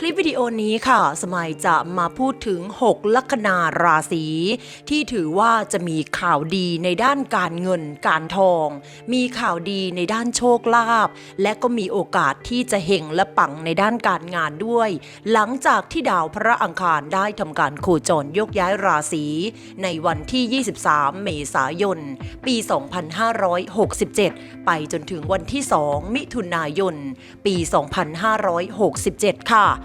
คลิปวิดีโอนี้ค่ะ สมัยจะมาพูดถึง 6 ลัคนาราศีที่ถือว่าจะมีข่าวดีในด้านการเงินการทอง มีข่าวดีในด้านโชคลาภและก็มีโอกาสที่จะเฮงและปังในด้านการงานด้วย หลังจากที่ดาวพระอังคารได้ทำการโคจรยกย้ายราศีในวันที่ 23 เมษายน ปี 2567 ไปจนถึงวันที่ 2 มิถุนายน ปี 2567 ค่ะ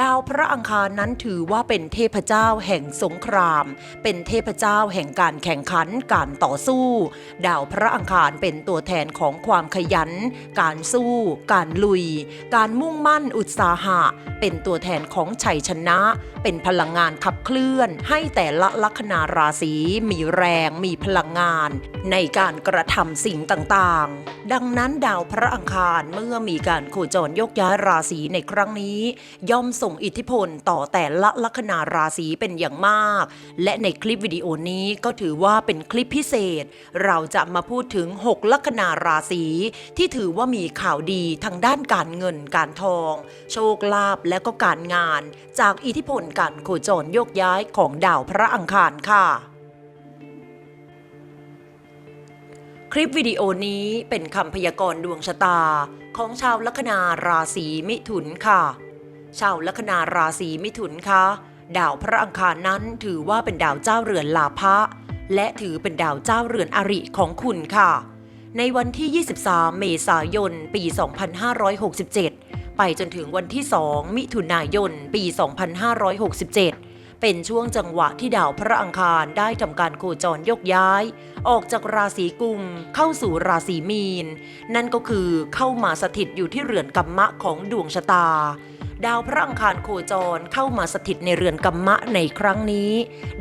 ดาวพระอังคารนั้นถือว่าเป็นเทพเจ้าแห่งสงคราม เป็นเทพเจ้าแห่งการแข่งขันการต่อสู้ ดาวพระอังคารเป็นตัวแทนของความขยัน การสู้ การลุย การมุ่งมั่นอุตสาหะ เป็นตัวแทนของชัยชนะ เป็นพลังงานขับเคลื่อน ให้แต่ละลัคนาราศีมีแรงมีพลังงาน ในการกระทำสิ่งต่างๆ ดังนั้นดาวพระอังคารเมื่อมีการโคจรยกย้ายราศีในครั้งนี้ ย่อมส่งอิทธิพลต่อแต่ละลัคนาราศีเป็นอย่างมาก และในคลิปวิดีโอนี้ก็ถือว่าเป็นคลิปพิเศษ เราจะมาพูดถึง 6 ลัคนาราศีที่ถือว่ามีข่าวดีทางด้านการเงินการทอง โชคลาภและก็การงาน จากอิทธิพลการโคจรโยกย้ายของดาวพระอังคารค่ะคลิปวิดีโอนี้เป็นคำพยากรณ์ดวงชะตา ของชาวลัคนาราศีมิถุนค่ะ ชาวลัคนาราศีมิถุนคะดาวพระอังคารนั้นถือว่าเป็นดาวเจ้าเรือนลาภะและถือเป็นดาวเจ้าเรือนอริของคุณค่ะ ในวันที่ 23 เมษายน ปี 2567 ไปจนถึงวันที่ 2 มิถุนายน ปี 2567 เป็นช่วงจังหวะที่ดาวพระอังคารได้ทำการโคจรยกย้าย ออกจากราศีกุมเข้าสู่ราศีมีน นั่นก็คือเข้ามาสถิตอยู่ที่เรือนกัมมะของดวงชะตาดาวพระอังคารโคจรเข้ามาสถิตในเรือนกัมมะในครั้งนี้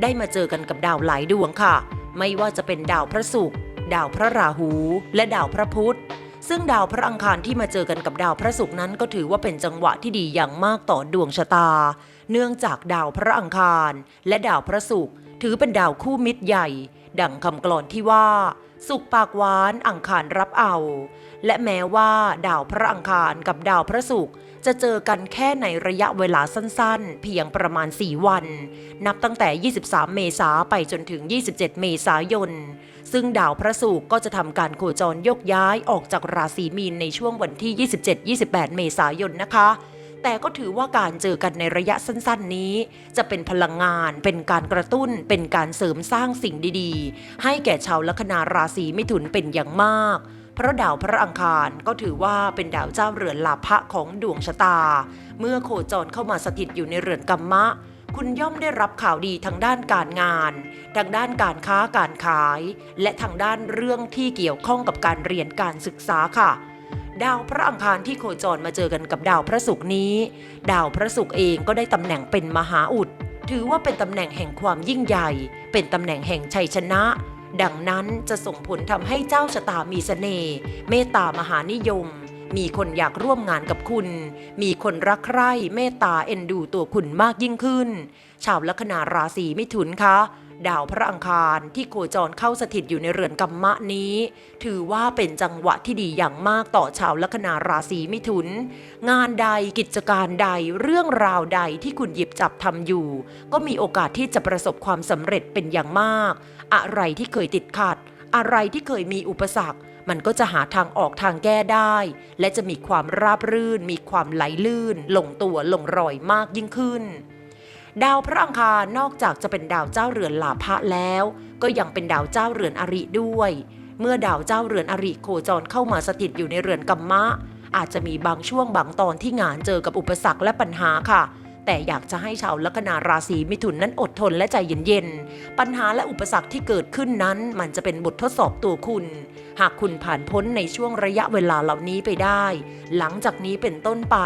ได้มาเจอกันกับดาวหลายดวงค่ะ ไม่ว่าจะเป็นดาวพระศุกร์ดาวพระราหู และดาวพระพุธ ซึ่งดาวพระอังคารที่มาเจอกันกับดาวพระศุกร์นั้นก็ถือว่าเป็นจังหวะที่ดีอย่างมากต่อดวงชะตา เนื่องจากดาวพระอังคาร และดาวพระศุกร์ถือเป็นดาวคู่มิตรใหญ่ ดังคำกลอนที่ว่า สุขปากหวานอังคารรับเอา และแม้ว่าดาวพระอังคารกับดาวพระศุกร์จะเจอกันแค่ในระยะเวลาสั้นๆ เพียงประมาณ 4 วัน นับตั้งแต่ 23 เมษาไปจนถึง 27 เมษายน ซึ่งดาวพระศุกร์ก็จะทำการโคจรยกย้ายออกจากราศีมีนในช่วงวันที่ 27-28 เมษายนนะคะ แต่ก็ถือว่าการเจอกันในระยะสั้นๆนี้ จะเป็นพลังงาน เป็นการกระตุ้น เป็นการเสริมสร้างสิ่งดีๆ ให้แก่ชาวลัคนาราศีมิถุนเป็นอย่างมาก เพราะดาวพระอังคารก็ถือว่าเป็นดาวเจ้าเรือนลาภะของดวงชะตา เมื่อโคจรเข้ามาสถิตอยู่ในเรือนกัมมะคุณย่อมได้รับข่าวดีทางด้านการงาน ทางด้านการค้าการขาย และทางด้านเรื่องที่เกี่ยวข้องกับการเรียนการศึกษาค่ะ ดาวพระอังคารที่โคจรมาเจอกันกับดาวพระศุกร์นี้ ดาวพระศุกร์เองก็ได้ตำแหน่งเป็นมหาอุด ถือว่าเป็นตำแหน่งแห่งความยิ่งใหญ่ เป็นตำแหน่งแห่งชัยชนะ ดังนั้นจะส่งผลทำให้เจ้าชะตามีเสน่ห์เมตตามหานิยม มีคนอยากร่วมงานกับคุณ มีคนรักใคร่เมตตาเอ็นดูตัวคุณมากยิ่งขึ้น ชาวลัคนาราศีมิถุนคะ ดาวพระอังคารที่โคจรเข้าสถิตอยู่ในเรือนกัมมะนี้ ถือว่าเป็นจังหวะที่ดีอย่างมากต่อชาวลัคนาราศีมิถุน งานใดกิจการใดเรื่องราวใดที่คุณหยิบจับทำอยู่ ก็มีโอกาสที่จะประสบความสำเร็จเป็นอย่างมาก อะไรที่เคยติดขัด อะไรที่เคยมีอุปสรรคมันก็จะหาทางออกทางแก้ได้ และจะมีความราบรื่น มีความไหลลื่น ลงตัวลงรอยมากยิ่งขึ้น ดาวพระอังคารนอกจากจะเป็นดาวเจ้าเรือนลาภะแล้ว ก็ยังเป็นดาวเจ้าเรือนอริด้วย เมื่อดาวเจ้าเรือนอริโคจรเข้ามาสถิตอยู่ในเรือนกัมมะ อาจจะมีบางช่วงบางตอนที่งานเจอกับอุปสรรคและปัญหาค่ะ แต่อยากจะให้ชาวลัคนาราศีมิถุนนั้นอดทนและใจเย็นๆ ปัญหาและอุปสรรคที่เกิดขึ้นนั้น มันจะเป็นบททดสอบตัวคุณ หากคุณผ่านพ้นในช่วงระยะเวลาเหล่านี้ไปได้ หลังจากนี้เป็นต้นไป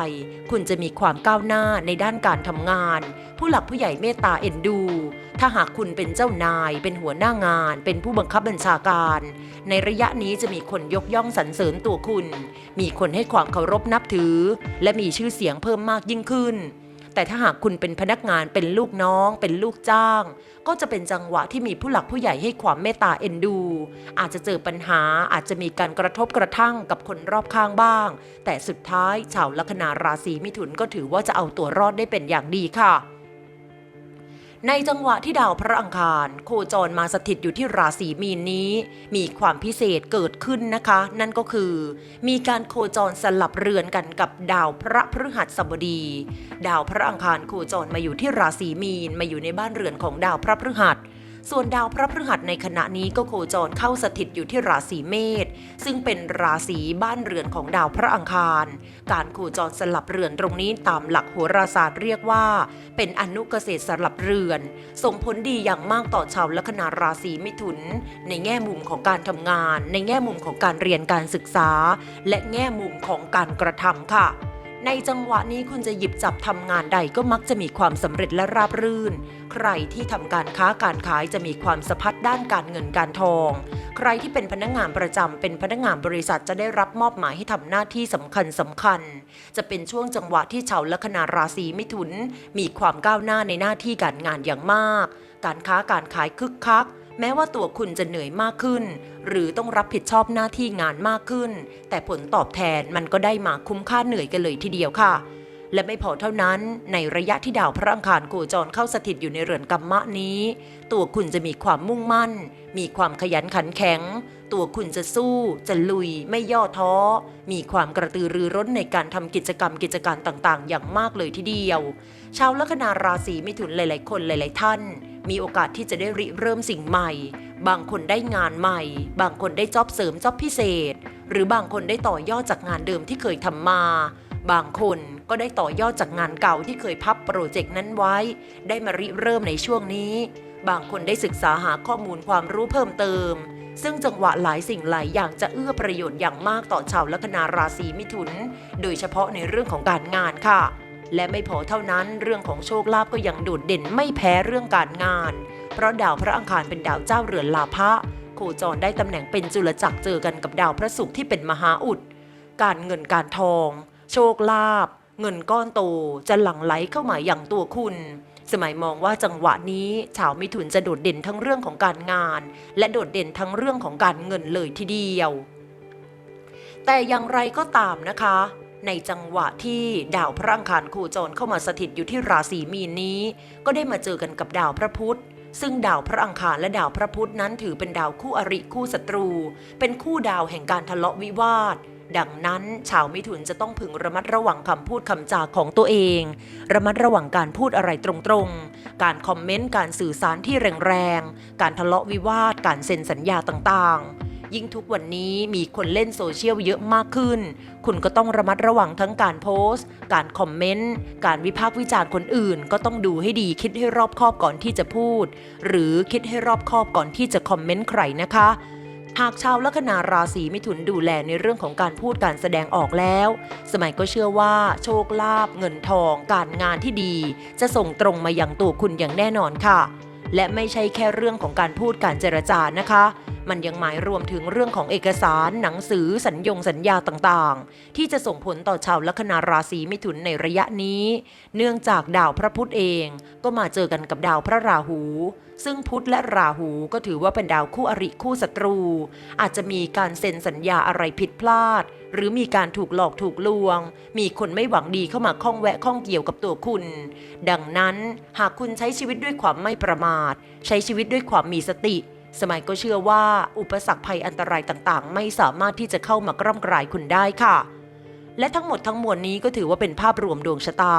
คุณจะมีความก้าวหน้าในด้านการทำงาน ผู้หลักผู้ใหญ่เมตตาเอ็นดู ถ้าหากคุณเป็นเจ้านาย เป็นหัวหน้างาน เป็นผู้บังคับบัญชาการ ในระยะนี้จะมีคนยกย่องสรรเสริญตัวคุณ มีคนให้ความเคารพนับถือ และมีชื่อเสียงเพิ่มมากยิ่งขึ้น แต่ถ้าหากคุณเป็นพนักงานเป็นลูกน้อง เป็นลูกจ้าง ก็จะเป็นจังหวะที่มีผู้หลักผู้ใหญ่ให้ความเมตตาเอ็นดู อาจจะเจอปัญหาอาจจะมีการกระทบกระทั่งกับคนรอบข้างบ้าง แต่สุดท้ายชาวลัคนาราศีมิถุนก็ถือว่าจะเอาตัวรอดได้เป็นอย่างดีค่ะ ในจังหวะที่ดาวพระอังคาร โคจรมาสถิตอยู่ที่ราศีมีนนี้ มีความพิเศษเกิดขึ้นนะคะ นั่นก็คือ มีการโคจรสลับเรือนกันกับดาวพระพฤหัสบดี ดาวพระอังคารโคจรมาอยู่ที่ราศีมีนมาอยู่ในบ้านเรือนของดาวพระพฤหัส ส่วนดาวพระพฤหัสในขณะนี้ก็โคจรเข้าสถิตอยู่ที่ราศีเมษซึ่งเป็นราศีบ้านเรือนของดาวพระอังคาร การโคจรสลับเรือนตรงนี้ตามหลักโหราศาสตร์เรียกว่า เป็นอนุเกษตรสลับเรือน ส่งผลดีอย่างมากต่อชาวลัคนาราศีมิถุน ในแง่มุมของการทำงาน ในแง่มุมของการเรียนการศึกษา และแง่มุมของการกระทำค่ะ ในจังหวะนี้คุณจะหยิบจับทำงานใดก็มักจะมีความสำเร็จและราบรื่น ใครที่ทำการค้าการขายจะมีความสะพัดด้านการเงินการทอง ใครที่เป็นพนักงานประจำเป็นพนักงานบริษัทจะได้รับมอบหมายให้ทำหน้าที่สำคัญสำคัญ จะเป็นช่วงจังหวะที่ชาวลัคนาราศีมิถุน มีความก้าวหน้าในหน้าที่การงานอย่างมาก การค้าการขายคึกคัก แม้ว่าตัวคุณจะเหนื่อยมากขึ้น หรือต้องรับผิดชอบหน้าที่งานมากขึ้น แต่ผลตอบแทนมันก็ได้มาคุ้มค่าเหนื่อยกันเลยทีเดียวค่ะ และไม่พอเท่านั้นในระยะที่ดาวพระอังคารโคจรเข้าสถิตอยู่ในเรือนกัมมะนี้ ตัวคุณจะมีความมุ่งมั่น มีความขยันขันแข็ง ตัวคุณจะสู้ จะลุย ไม่ย่อท้อ มีความกระตือรือร้นในการทำกิจกรรมกิจการต่างๆ อย่างมากเลยทีเดียว ชาวลัคนาราศีมิถุนหลาย ๆ คนหลาย ๆ ท่าน มีโอกาสที่จะได้ริเริ่มสิ่งใหม่ บางคนได้งานใหม่ บางคนได้จ็อบเสริมจ็อบพิเศษ หรือบางคนได้ต่อยอดจากงานเดิมที่เคยทำมา บางคนก็ได้ต่อยอดจากงานเก่าที่เคยพับโปรเจกต์นั้นไว้ ได้มาริเริ่มในช่วงนี้ บางคนได้ศึกษาหาข้อมูลความรู้เพิ่มเติม ซึ่งจังหวะหลายสิ่งหลายอย่างจะเอื้อประโยชน์อย่างมากต่อชาวลัคนาราศีมิถุน โดยเฉพาะในเรื่องของการงานค่ะ และไม่พอเท่านั้นเรื่องของโชคลาภก็ยังโดดเด่นไม่แพ้เรื่องการงาน เพราะดาวพระอังคารเป็นดาวเจ้าเรือนลาภะโคจรได้ตำแหน่งเป็นจุลจักรเจอกันกับดาวพระศุกร์ที่เป็นมหาอุด การเงินการทอง โชคลาภเงินก้อนโตจะหลั่งไหลเข้ามาอย่างตัวคุณ สมัยมองว่าจังหวะนี้ชาวมิถุนจะโดดเด่นทั้งเรื่องของการงาน และโดดเด่นทั้งเรื่องของการเงินเลยทีเดียว แต่อย่างไรก็ตามนะคะ ในจังหวะที่ดาวพระอังคารโคจรเข้ามาสถิตอยู่ที่ราศีมีนนี้ ก็ได้มาเจอกันกับดาวพระพุธซึ่งดาวพระอังคารและดาวพระพุธนั้นถือเป็นดาวคู่อริคู่ศัตรู เป็นคู่ดาวแห่งการทะเลาะวิวาท ดังนั้นชาวมิถุนจะต้องพึงระมัดระวังคำพูดคำจาของตัวเอง ระมัดระวังการพูดอะไรตรงๆ การคอมเมนต์การสื่อสารที่แรงๆ การทะเลาะวิวาท การเซ็นสัญญาต่างๆ ยิ่งทุกวันนี้มีคนเล่นโซเชียลเยอะมากขึ้น คุณก็ต้องระมัดระวังทั้งการโพสต์ การคอมเมนต์ การวิพากษ์วิจารณ์คนอื่น ก็ต้องดูให้ดีคิดให้รอบคอบก่อนที่จะพูด หรือคิดให้รอบคอบก่อนที่จะคอมเมนต์ใครนะคะหากชาวลัคนาราศีมิถุนดูแลในเรื่องของการพูดการแสดงออกแล้ว สมัยก็เชื่อว่าโชคลาภเงินทอง การงานที่ดี จะส่งตรงมาอย่างตัวคุณอย่างแน่นอนค่ะ และไม่ใช่แค่เรื่องของการพูดการเจรจานะคะ มันยังหมายรวมถึงเรื่องของเอกสารหนังสือสัญญงสัญญาต่างๆ ที่จะส่งผลต่อชาวลัคนาราศีมิถุนในระยะนี้ เนื่องจากดาวพระพุธเองก็มาเจอกันกับดาวพระราหู ซึ่งพุธและราหูก็ถือว่าเป็นดาวคู่อริคู่ศัตรู อาจจะมีการเซ็นสัญญาอะไรผิดพลาด หรือมีการถูกหลอกถูกลวง มีคนไม่หวังดีเข้ามาข้องแวะข้องเกี่ยวกับตัวคุณ ดังนั้นหากคุณใช้ชีวิตด้วยความไม่ประมาท ใช้ชีวิตด้วยความมีสติ สมัยก็เชื่อว่าอุปสรรคภัยอันตรายต่างๆ ไม่สามารถที่จะเข้ามากร่ำกรายคุณได้ค่ะ และทั้งหมดทั้งมวลนี้ก็ถือว่าเป็นภาพรวมดวงชะตา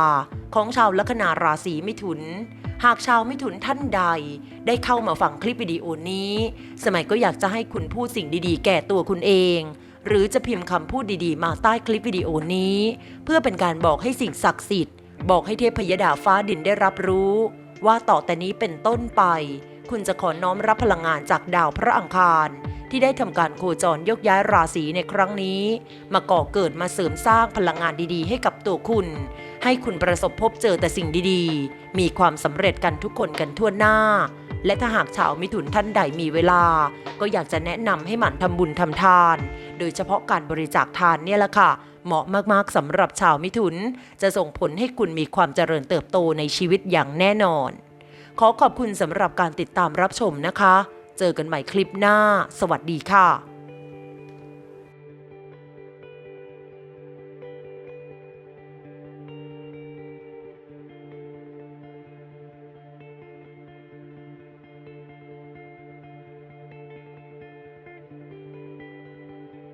ของชาวลัคนาราศีมิถุน หากชาวมิถุนท่านใด ได้เข้ามาฟังคลิปวิดีโอนี้ สมัยก็อยากจะให้คุณพูดสิ่งดีๆ แก่ตัวคุณเอง หรือจะพิมพ์คำพูดดีๆ มาใต้คลิปวิดีโอนี้ เพื่อเป็นการบอกให้สิ่งศักดิ์สิทธิ์ บอกให้เทพยดาฟ้าดินได้รับรู้ ว่าต่อแต่นี้เป็นต้นไป คุณจะขอน้อมรับพลังงานจากดาวพระอังคาร ที่ได้ทำการโคจรยกย้ายราศีในครั้งนี้ มาก่อเกิดมาเสริมสร้างพลังงานดีๆ ให้กับตัวคุณ ให้คุณประสบพบเจอแต่สิ่งดีๆ มีความสำเร็จกันทุกคนกันทั่วหน้า และถ้าหากชาวมิถุนท่านใดมีเวลา ก็อยากจะแนะนำให้หมั่นทำบุญทำทาน โดยเฉพาะการบริจาคทานเนี่ยแหละค่ะเหมาะมากๆสำหรับชาวมิถุน จะส่งผลให้คุณมีความเจริญเติบโตในชีวิตอย่างแน่นอน ขอขอบคุณสำหรับการติดตามรับชมนะคะ เจอกันใหม่คลิปหน้า สวัสดีค่ะ